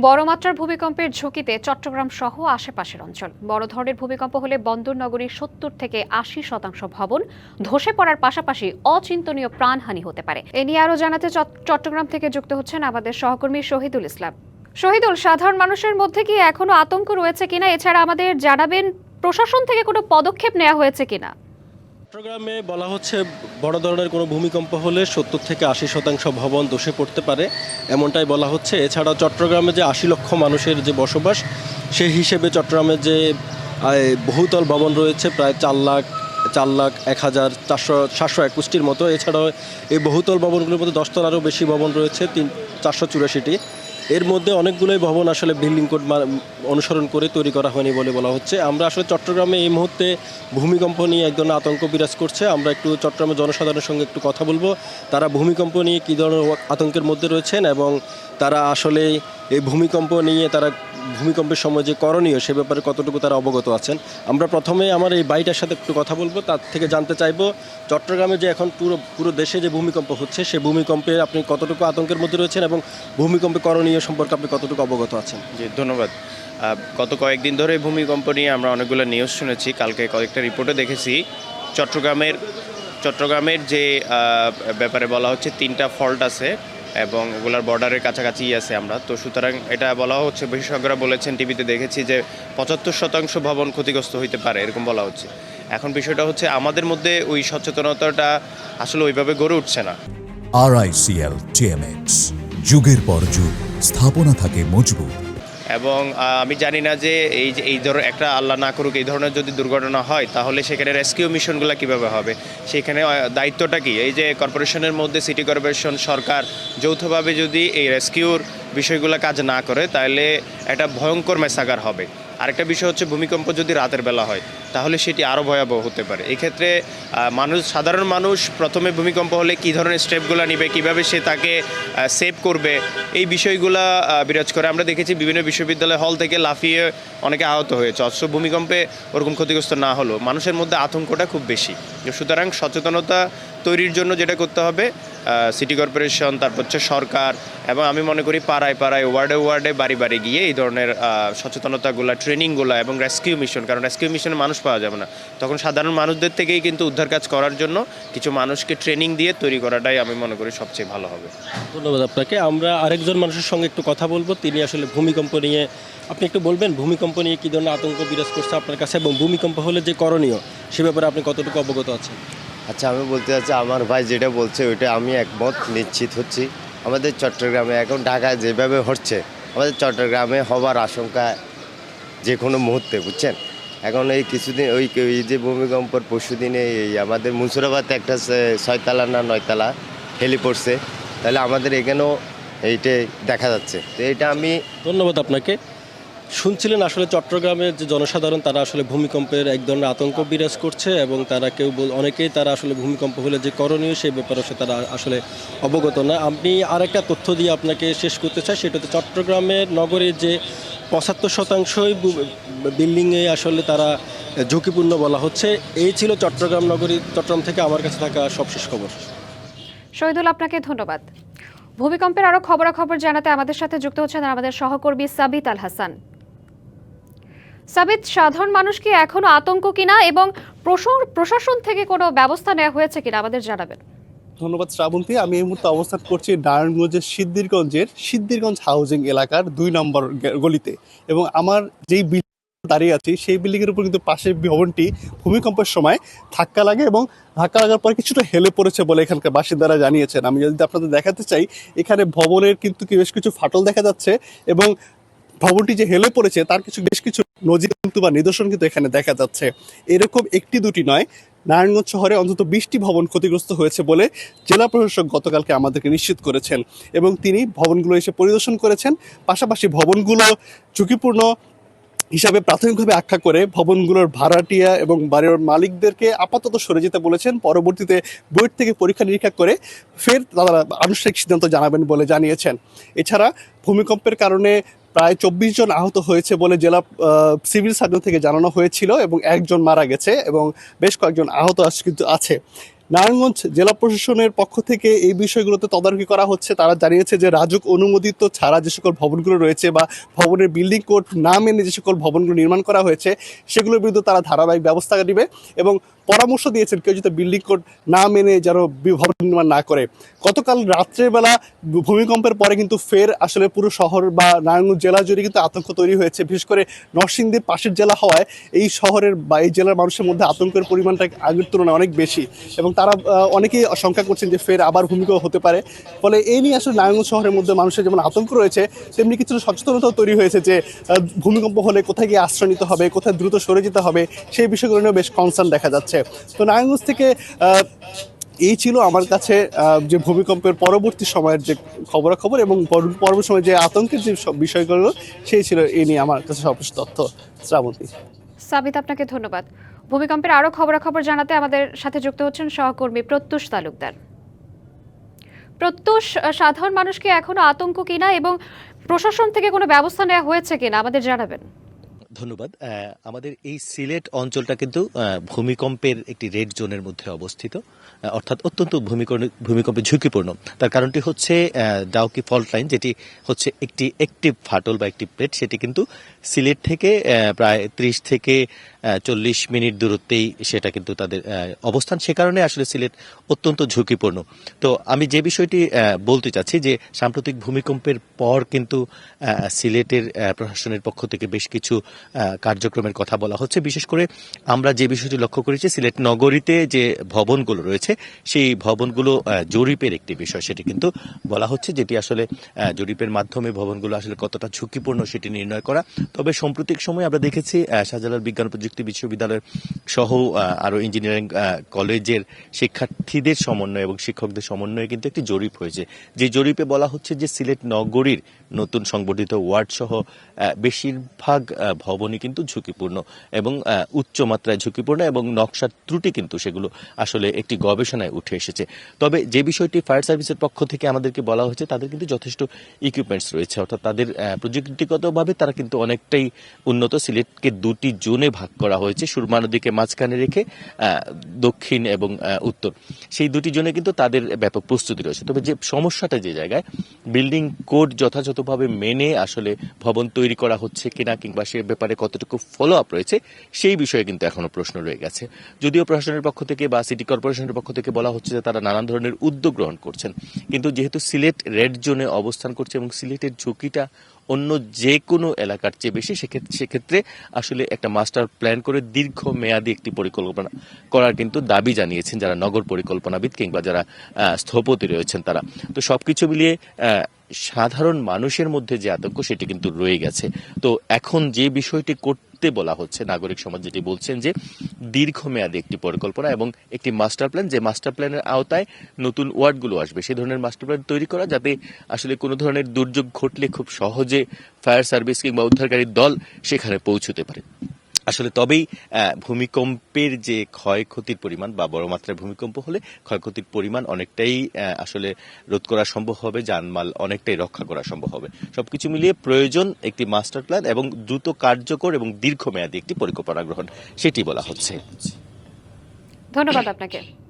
বড় মাত্রার ভূমিকম্পের ঝুঁকিতে চট্টগ্রাম সহ আশেপাশের অঞ্চল। বড় ধরনের ভূমিকম্প হলে বন্দর নগরীর সত্তর থেকে আশি শতাংশ ভবন ধসে পড়ার পাশাপাশি অচিন্তনীয় প্রাণহানি হতে পারে। এ নিয়ে আরও জানাতে চট- চট্টগ্রাম থেকে যুক্ত হচ্ছেন আমাদের সহকর্মী শহীদুল ইসলাম। শহীদুল, সাধারণ মানুষের মধ্যে কি এখনও আতঙ্ক রয়েছে কিনা? এছাড়া আমাদের জানাবেন প্রশাসন থেকে কোনো পদক্ষেপ নেওয়া হয়েছে কিনা? চট্টগ্রামে বলা হচ্ছে বড় ধরনের কোনো ভূমিকম্প হলে সত্তর থেকে আশি শতাংশ ভবন ধসে পড়তে পারে। এমনটাই বলা হচ্ছে। এছাড়াও চট্টগ্রামে যে আশি লক্ষ মানুষের যে বসবাস, সেই হিসেবে চট্টগ্রামে যে বহুতল ভবন রয়েছে, প্রায় চার লাখ চার লাখ এক হাজার চারশো, সাতশো একুশটির মতো। এছাড়াও এই বহুতল ভবনগুলোর মধ্যে দশতলারও বেশি ভবন রয়েছে, তিন, চারশো চুরাশিটি। এর মধ্যে অনেকগুলোই ভবন আসলে বিল্ডিং কোড অনুসরণ করে তৈরি করা হয়নি বলে বলা হচ্ছে। আমরা আসলে চট্টগ্রামে এই মুহূর্তে ভূমিকম্প নিয়ে এক ধরনের আতঙ্ক বিরাজ করছে। আমরা একটু চট্টগ্রামের জনসাধারণের সঙ্গে একটু কথা বলব। তারা ভূমিকম্প নিয়ে কী ধরনের আতঙ্কের মধ্যে রয়েছেন এবং তারা আসলে এই ভূমিকম্প নিয়ে তারা ভূমিকম্পের সময় যে করণীয় সে ব্যাপারে কতটুকু তারা অবগত আছেন? আমরা প্রথমে আমার এই বাড়িটার সাথে একটু কথা বলব, তার থেকে জানতে চাইব চট্টগ্রামে যে এখন পুরো পুরো দেশে যে ভূমিকম্প হচ্ছে, সে ভূমিকম্পে আপনি কতটুকু আতঙ্কের মধ্যে রয়েছেন এবং ভূমিকম্পে করণীয় সম্পর্কে আপনি কতটুকু অবগত আছেন? জি, ধন্যবাদ। গত কয়েকদিন ধরে ভূমিকম্প নিয়ে আমরা অনেকগুলো নিউজ শুনেছি, কালকে কয়েকটা রিপোর্টে দেখেছি। চট্টগ্রামের চট্টগ্রামের যে ব্যাপারে বলা হচ্ছে তিনটা ফল্ট আছে। এবং ওগুলার বর্ডারের কাছাকাছি আছে আমরা। তো সুতরাং এটা বলা হচ্ছে, বিশেষজ্ঞরা বলেছেন, টিভিতে দেখেছি যে পঁচাত্তর শতাংশ ভবন ক্ষতিগ্রস্ত হইতে পারে, এরকম বলা হচ্ছে। এখন বিষয়টা হচ্ছে, আমাদের মধ্যে ওই সচেতনতাটা আসলে ওইভাবে গড়ে উঠছে না। আরআইসিএল টিএমএক্স যুগের পর যুগ, স্থাপনা থাকে মজবুত। এবং আমি জানি না যে এই যে, এই ধর, একটা আল্লাহ না করুক, এই ধরনের যদি দুর্ঘটনা হয়, তাহলে সেখানে রেস্কিউ মিশনগুলো কীভাবে হবে? সেখানে দায়িত্বটা কি? এই যে কর্পোরেশনের মধ্যে সিটি কর্পোরেশন সরকার যৌথভাবে যদি এই রেস্কিউর বিষয়গুলো কাজ না করে, তাহলে এটা ভয়ঙ্কর মেসাগার হবে। আরেকটা বিষয় হচ্ছে ভূমিকম্প যদি রাতের বেলা হয়, তাহলে সেটি আরও ভয়াবহ হতে পারে। এক্ষেত্রে মানুষ, সাধারণ মানুষ প্রথমে ভূমিকম্প হলে কী ধরনের স্টেপগুলো নিবে, কীভাবে সে তাকে সেভ করবে, এই বিষয়গুলা বিরাজ করে। আমরা দেখেছি বিভিন্ন বিশ্ববিদ্যালয় হল থেকে লাফিয়ে অনেকে আহত হয়েছে, অথচ ভূমিকম্পে ওরকম ক্ষতিগ্রস্ত না হলো মানুষের মধ্যে আতঙ্কটা খুব বেশি। সুতরাং সচেতনতা তৈরির জন্য যেটা করতে হবে সিটি কর্পোরেশন তারপর হচ্ছে সরকার এবং আমি মনে করি পাড়ায় পাড়ায়, ওয়ার্ডে ওয়ার্ডে, বাড়ি বাড়ি গিয়ে এই ধরনের সচেতনতাগুলো ট্রেনিংগুলো এবং রেস্কিউ মিশন কারণ রেস্কিউ মিশনে মানুষ পাওয়া যাবে না। তখন সাধারণ মানুষদের থেকেই কিন্তু উদ্ধার কাজ করার জন্য কিছু মানুষকে ট্রেনিং দিয়ে তৈরি করাটাই আমি মনে করি সবচেয়ে ভালো হবে। ধন্যবাদ আপনাকে। আমরা আরেকজন মানুষের সঙ্গে একটু কথা বলব। তিনি আসলে ভূমিকম্প নিয়ে, আপনি একটু বলবেন, ভূমিকম্প নিয়ে কী ধরনের আতঙ্ক বিরাজ করছে আপনার কাছে এবং ভূমিকম্প হলে যে করণীয়, সে ব্যাপারে আপনি কতটুকু অবগত আছেন? আচ্ছা আমি বলতে চাচ্ছি, আমার ভাই যেটা বলছে ওইটা আমি একমত, নিশ্চিত হচ্ছি। আমাদের চট্টগ্রামে এখন ঢাকায় যেভাবে হচ্ছে, আমাদের চট্টগ্রামে হবার আশঙ্কা যে কোনো মুহূর্তে, বুঝছেন? এখন এই কিছুদিন, ওই এই যে ভূমিকম্পর পরশু দিনে এই আমাদের মুসুরাবাদে একটা ছয়তলা না নয়তলা হেলি পড়ছে, তাহলে আমাদের এখানেও এইটাই দেখা যাচ্ছে। তো এটা আমি ধন্যবাদ আপনাকে। শুনছিলেন আসলে চট্টগ্রামের যে জনসাধারণ, তারা আসলে ভূমিকম্পের এক ধরনের আতঙ্ক বিরাজ করছে এবং তারা কেউ বল- অনেকেই তারা আসলে ভূমিকম্প হলে যে করণীয় সেই ব্যাপারে তারা আসলে অবগত না। আপনি আরেকটা তথ্য দিয়ে আপনাকে শেষ করতে চাই, সেটা হচ্ছে চট্টগ্রামের নগরের যে পঁচাত্তর শতাংশই বিল্ডিংয়ে আসলে তারা ঝুঁকিপূর্ণ বলা হচ্ছে। এই ছিল চট্টগ্রাম নগরী, চট্টগ্রাম থেকে আমার কাছে থাকা সবশেষ খবর। শহীদুল, আপনাকে ধন্যবাদ। ভূমিকম্পের আরও খবরাখবর জানাতে আমাদের সাথে যুক্ত হচ্ছেন আমাদের সহকর্মী সাবিত আল হাসান। সাবিত, সাধারণ মানুষ কি এখনও আতঙ্ক কিনা এবং প্রশা- প্রশাসন থেকে কোনো ব্যবস্থা নেওয়া হয়েছে কিনা আমাদের জানাবেন। ধন্যবাদ শ্রাবন্তী। আমি এই মুহূর্তে অবস্থান করছি নারায়ণগঞ্জের সিদ্দিরগঞ্জের সিদ্দিরগঞ্জ হাউজিং এলাকার দুই নম্বর গলিতে এবং আমার যেই দাঁড়িয়ে আছি, সেই বিল্ডিংয়ের উপর কিন্তু পাশের ভবনটি ভূমিকম্পের সময় ধাক্কা লাগে এবং ধাক্কা লাগার পর কিছুটা হেলে পড়েছে বলে এখানকার বাসিন্দারা জানিয়েছেন। আমি যদি আপনাদের দেখাতে চাই, এখানে ভবনের কিন্তু বেশ কিছু ফাটল দেখা যাচ্ছে এবং ভবনটি যে হেলে পড়েছে, তার কিছু, বেশ কিছু নজির কিন্তু বা নিদর্শন কিন্তু এখানে দেখা যাচ্ছে। এরকম একটি দুটি নয়, নারায়ণগঞ্জ শহরে অন্তত বিশটি ভবন ক্ষতিগ্রস্ত হয়েছে বলে জেলা প্রশাসক গতকালকে আমাদেরকে নিশ্চিত করেছেন এবং তিনি ভবনগুলো এসে পরিদর্শন করেছেন। পাশাপাশি ভবনগুলো ঝুঁকিপূর্ণ হিসাবে প্রাথমিকভাবে আখ্যা করে ভবনগুলোর ভাড়াটিয়া এবং বাড়ির মালিকদেরকে আপাতত সরে যেতে বলেছেন। পরবর্তীতে বোর্ড থেকে পরীক্ষা নিরীক্ষা করে ফের তারা আনুষ্ঠানিক সিদ্ধান্ত জানাবেন বলে জানিয়েছেন। এছাড়া ভূমিকম্পের কারণে প্রায় চব্বিশ জন আহত হয়েছে বলে জেলা সিভিল সার্জন থেকে জানানো হয়েছিল এবং একজন মারা গেছে এবং বেশ কয়েকজন আহত কিন্তু আছে। নারায়ণগঞ্জ জেলা প্রশাসনের পক্ষ থেকে এই বিষয়গুলোতে তদারকি করা হচ্ছে। তারা জানিয়েছে যে রাজুক অনুমোদিত ছাড়া যে সকল ভবনগুলো রয়েছে বা ভবনের বিল্ডিং কোড না মেনে যে সকল ভবনগুলো নির্মাণ করা হয়েছে, সেগুলোর বিরুদ্ধে তারা ধারাবাহিক ব্যবস্থা নেবে এবং পরামর্শ দিয়েছেন কেউ যদি বিল্ডিং কোড না মেনে যেন ভবন নির্মাণ না করে। গতকাল রাত্রেবেলা ভূমিকম্পের পরে কিন্তু ফের আসলে পুরো শহর বা নারায়ণগঞ্জ জেলা জুড়ে কিন্তু আতঙ্ক তৈরি হয়েছে। বিশেষ করে নরসিংদী পাশের জেলা হওয়ায় এই শহরের বা এই জেলার মানুষের মধ্যে আতঙ্কের পরিমাণটা আগের তুলনায় অনেক বেশি এবং তারা অনেকেই আশঙ্কা করছেন যে ফের আবার ভূমিকম্প হতে পারে। ফলে এই নিয়ে আসলে নারায়ণগঞ্জ শহরের মধ্যে মানুষের যেমন আতঙ্ক রয়েছে, তেমনি কিছু সচেতনতাও তৈরি হয়েছে যে ভূমিকম্প হলে কোথায় গিয়ে আশ্রয় নিতে হবে, কোথায় দ্রুত সরে যেতে হবে, সেই বিষয়গুলো নিয়েও বেশ কনসার্ন দেখা যাচ্ছে। তো নারায়ণগঞ্জ থেকে এই ছিল আমার কাছে যে ভূমিকম্পের পরবর্তী সময়ের যে খবরাখবর এবং পর- পরবর্তী সময় যে আতঙ্কের যে সব বিষয়গুলো, সেই ছিল এই নিয়ে আমার কাছে সর্বশেষ তথ্য। শ্রাবন্তী। সাবিত, আপনাকে ধন্যবাদ। ভূমিকম্পের আরও খবরাখবর জানাতে আমাদের সাথে যুক্ত হচ্ছেন সহকর্মী প্রত্যুষ তালুকদার। প্রত্যুষ সাধারণ মানুষকে এখনও আতঙ্ক কিনা এবং প্রশাসন থেকে কোনো ব্যবস্থা নেওয়া হয়েছে কিনা আমাদের জানাবেন। ধন্যবাদ। আমাদের এই সিলেট অঞ্চলটা কিন্তু ভূমিকম্পের একটি রেড জোনের মধ্যে অবস্থিত। অর্থাৎ অত্যন্ত ভূমিকম্প- ঝুঁকিপূর্ণ। তার কারণটি হচ্ছে ডাউকি ফল্ট লাইন, যেটি হচ্ছে একটি একটিভ ফাটল বা একটি প্লেট, সেটি কিন্তু সিলেট থেকে প্রায় ত্রিশ থেকে চল্লিশ মিনিট দূরত্বেই সেটা কিন্তু তাদের অবস্থান। সে কারণে আসলে সিলেট অত্যন্ত ঝুঁকিপূর্ণ। তো আমি যে বিষয়টি বলতে চাচ্ছি যে সাম্প্রতিক ভূমিকম্পের পর কিন্তু সিলেটের প্রশাসনের পক্ষ থেকে বেশ কিছু কার্যক্রমের কথা বলা হচ্ছে। বিশেষ করে আমরা যে বিষয়টি লক্ষ্য করেছি সিলেট নগরীতে যে ভবনগুলো রয়েছে সেই ভবনগুলো জরিপের একটি বিষয়। সেটি কিন্তু বলা হচ্ছে যেটি আসলে জরিপের মাধ্যমে ভবনগুলো আসলে কতটা ঝুঁকিপূর্ণ সেটি নির্ণয় করা। তবে সাম্প্রতিক সময় আমরা দেখেছি শাহজালাল বিজ্ঞান প্রযুক্তি বিশ্ববিদ্যালয়ের সহ আহ, আরও ইঞ্জিনিয়ারিং কলেজের শিক্ষার্থীদের সমন্বয় এবং শিক্ষকদের সমন্বয়ে কিন্তু একটি জরিপ হয়েছে। যে জরিপে বলা হচ্ছে যে সিলেট নগরীর নতুন সংগঠিত ওয়ার্ড সহ বেশিরভাগ ভবনই কিন্তু ঝুঁকিপূর্ণ এবং উচ্চ মাত্রায় ঝুঁকিপূর্ণ এবং নকশার ত্রুটি কিন্তু সেগুলো আসলে একটি গবেষণায় উঠে এসেছে। তবে যে বিষয়টি ফায়ার সার্ভিসের পক্ষ থেকে আমাদেরকে বলা হয়েছে, তাদের কিন্তু যথেষ্ট ইকুইপমেন্টস রয়েছে, অর্থাৎ তাদের প্রযুক্তিগতভাবে তারা কিন্তু অনেকটাই উন্নত। সিলেটকে দুটি জোনে ভাগ করা হয়েছে সুরমা নদীকে মাঝখানে রেখে দক্ষিণ এবং উত্তর। সেই দুটি জোনে কিন্তু তাদের ব্যাপক প্রস্তুতি রয়েছে। তবে যে সমস্যাটা যে জায়গায় বিল্ডিং কোড যথাযথভাবে মেনে আসলে ভবন তৈরি করা হচ্ছে কিনা কিংবা সে ব্যাপারে কতটুকু ফলো আপ রয়েছে, সেই বিষয়ে কিন্তু এখনও প্রশ্ন রয়ে গেছে। যদিও প্রশাসনের পক্ষ থেকে বা সিটি কর্পোরেশনের পক্ষ থেকে বলা হচ্ছে যে তারা নানান ধরনের উদ্যোগ গ্রহণ করছেন। কিন্তু যেহেতু সিলেট রেড জোনে অবস্থান করছে এবং সিলেটের ঝুঁকিটা অন্য যে কোনো এলাকার চেয়ে বেশি সেক্ষেত্রে সেক্ষেত্রে আসলে একটা মাস্টার প্ল্যান করে দীর্ঘ মেয়াদী একটি পরিকল্পনা করার কিন্তু দাবি জানিয়েছেন যারা নগর পরিকল্পনাবিদ কিংবা যারা স্থপতি রয়েছেন তারা। তো সবকিছু মিলিয়ে সাধারণ মানুষের মধ্যে যে আতঙ্ক, সেটি কিন্তু রয়ে গেছে। তো এখন যে বিষয়টি করতে বলা হচ্ছে, নাগরিক সমাজ যেটি বলছেন যে, দীর্ঘমেয়াদী একটি পরিকল্পনা এবং একটি মাস্টার প্ল্যান, যে মাস্টার প্ল্যানের আওতায় নতুন ওয়ার্ডগুলো আসবে। সেই ধরনের মাস্টার প্ল্যান তৈরি করা যাতে আসলে কোনো ধরনের দুর্যোগ ঘটলে খুব সহজে ফায়ার সার্ভিস কিংবা উদ্ধারকারী দল সেখানে পৌঁছতে পারে। আসলে তবেই ভূমিকম্পের যে ক্ষয়ক্ষতির পরিমাণ বা বড় মাত্রায় ভূমিকম্প হলে ক্ষয়ক্ষতির পরিমাণ অনেকটাই আসলে রোধ করা সম্ভব হবে, যানমাল অনেকটাই রক্ষা করা সম্ভব হবে। সবকিছু মিলিয়ে প্রয়োজন একটি মাস্টার প্ল্যান এবং দ্রুত কার্যকর এবং দীর্ঘমেয়াদী একটি পরিকল্পনা গ্রহণ, সেটি বলা হচ্ছে। ধন্যবাদ আপনাকে।